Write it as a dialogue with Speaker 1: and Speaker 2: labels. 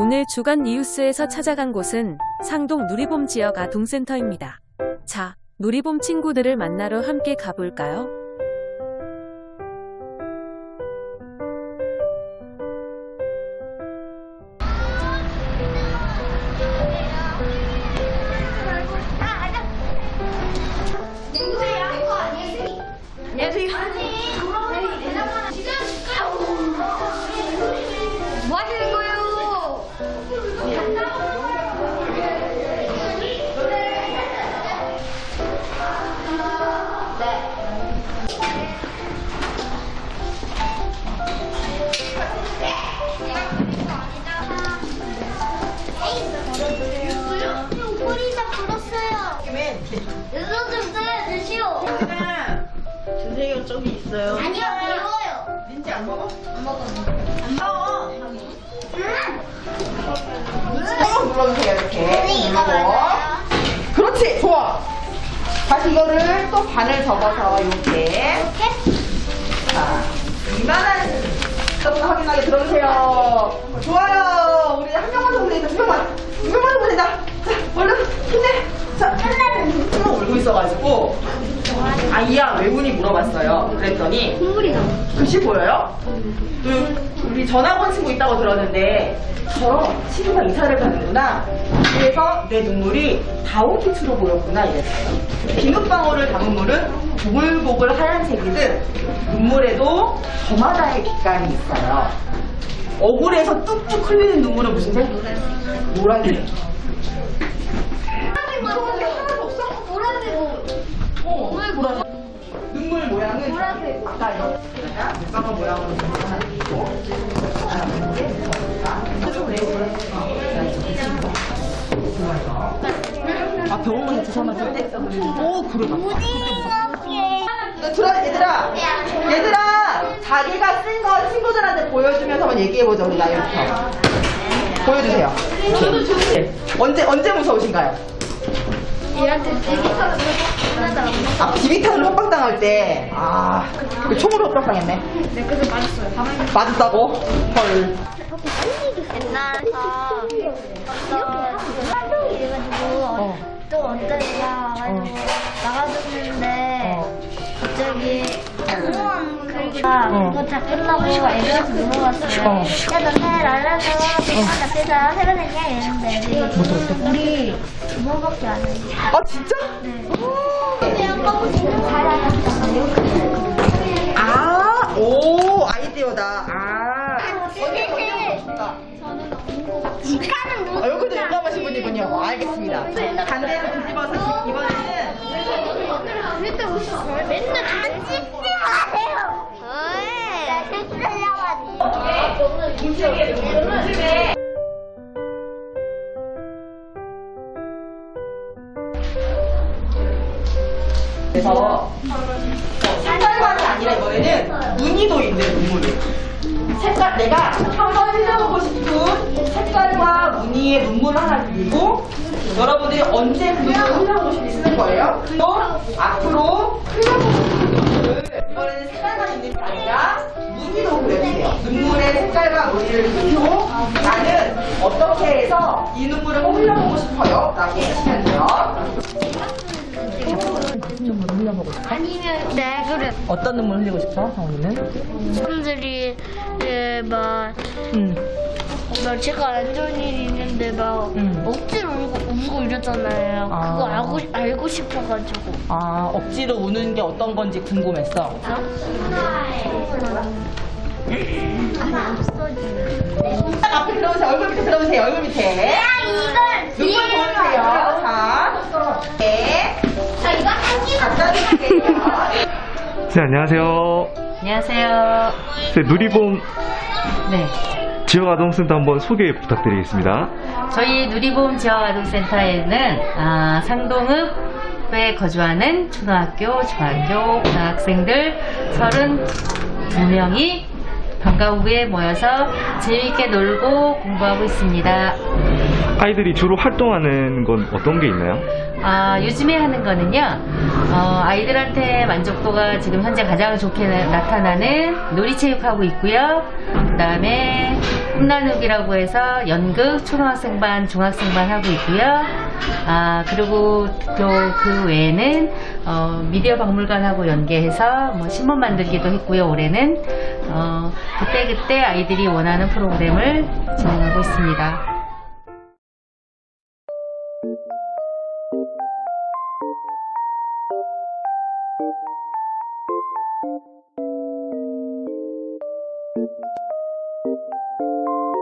Speaker 1: 오늘 주간 뉴스에서 찾아간 곳은 상동 누리봄 지역 아동센터입니다. 자, 누리봄 친구들을 만나러 함께 가볼까요?
Speaker 2: 주세요 점이 있어요.
Speaker 3: 아니요, 매워요.
Speaker 2: 민지 안 먹어?
Speaker 3: 안 먹어.
Speaker 2: 안 먹어.
Speaker 3: 음.
Speaker 2: 쭉 눌러주세요 이렇게.
Speaker 3: 언니 이거. 맞아요?
Speaker 2: 그렇지 좋아. 다시 이거를 또 반을 접어서 이렇게.
Speaker 3: 이렇게?
Speaker 2: 자 이만한 것도 확인하게 들어주세요. 좋아요. 우리 한 명만 더 보내자. 두 명만. 두 명만 더 보내자. 자 얼른 힘내. 자 한명 울고 있어가지고 아이야 왜 우니 물어봤어요. 그랬더니
Speaker 3: 국물이 나.
Speaker 2: 글씨 보여요? 그 우리 전학 온 친구 있다고 들었는데 저런 친구가 이사를 가는구나. 그래서 내 눈물이 다운피츠로 보였구나 이랬어요. 비눗방울을 담은 물은 보글보글 하얀색이듯 눈물에도 저마다의 빛깔이 있어요. 억울해서 뚝뚝 흘리는 눈물은 무슨 색? 노란색.
Speaker 3: 보라색.
Speaker 2: 모양으로 아 병원 가서 주사 맞을 때? 오 그래 들어 얘들아 얘들아 자기가 쓴 거 친구들한테 보여주면서 한번 얘기해보자 우리 나이부터 보여주세요 네. 언제 언제 무서우신가요?
Speaker 3: 얘한테 하나도
Speaker 2: 아, 비비탄을 협박당할 때, 아, 그 총으로 협박당했네.
Speaker 3: 네, 그래서 맞았어요. 가만히
Speaker 2: 맞았다고? 헐.
Speaker 3: 옛날에서 어떤 활동이 이래가지고 또 언제냐 가지고 나가줬는데 갑자기 응원 글기가 그거 다 끝나고 애들한테 물어봤어요. 야너 잘 알아서 백만 앞에서 세번했냐 이랬는데 애들이 우리 두 번밖에 안 했는데
Speaker 2: 아, 진짜? 아, 그래서 색깔만이 아니라 이번에는 무늬도 있는 눈물이. 색깔 내가 한번 흘려보고 싶은 색깔과 무늬의 눈물 하나 그리고 여러분들이 언제 그 눈물을 흘려보고 싶이 쓰는 거예요. 또 앞으로 흘려보고 싶은 눈물을 이번에는 색깔만 있는 게 아니라 무늬도 그려주세요. 눈물의 색깔과 무늬를 그리고 나는 어떻게 해서 이 눈물을 꼭 흘려보고 싶어요. 라고 하시면 돼요.
Speaker 3: 아니면 네 그래.
Speaker 2: 어떤 눈물 흘리고 싶어, 성훈이는?
Speaker 3: 사람들이 예, 막,
Speaker 2: 응.
Speaker 3: 막 제가 안 좋은 일이 있는데 막
Speaker 2: 음.
Speaker 3: 억지로 울고, 울고 이러잖아요.
Speaker 2: 아.
Speaker 3: 그거 알고 알고 싶어가지고.
Speaker 2: 아, 억지로 우는 게 어떤 건지 궁금했어.
Speaker 3: 없어지는.
Speaker 2: 앞에 들어오세요. 얼굴 밑에 들어오세요. 얼굴 밑에.
Speaker 3: 이걸
Speaker 2: 눈물 보여주세요. 자, 네.
Speaker 4: 네, 안녕하세요.
Speaker 5: 안녕하세요.
Speaker 4: 네, 누리봄
Speaker 5: 네.
Speaker 4: 지역아동센터 한번 소개 부탁드리겠습니다.
Speaker 5: 저희 누리봄 지역아동센터에는 아, 상동읍에 거주하는 초등학교, 중학교, 고등학생들 32명이 방과 후에 모여서 재미있게 놀고 공부하고 있습니다.
Speaker 4: 아이들이 주로 활동하는 건 어떤 게 있나요?
Speaker 5: 아, 요즘에 하는 거는요, 어, 아이들한테 만족도가 지금 현재 가장 좋게 나- 나타나는 놀이체육하고 있고요. 그 다음에 꿈나누기라고 해서 연극, 초등학생반, 중학생반 하고 있고요. 아, 그리고 또 그 외에는 어, 미디어 박물관하고 연계해서 뭐 신문 만들기도 했고요. 올해는 어, 그때그때 아이들이 원하는 프로그램을 진행하고 있습니다. Thank you.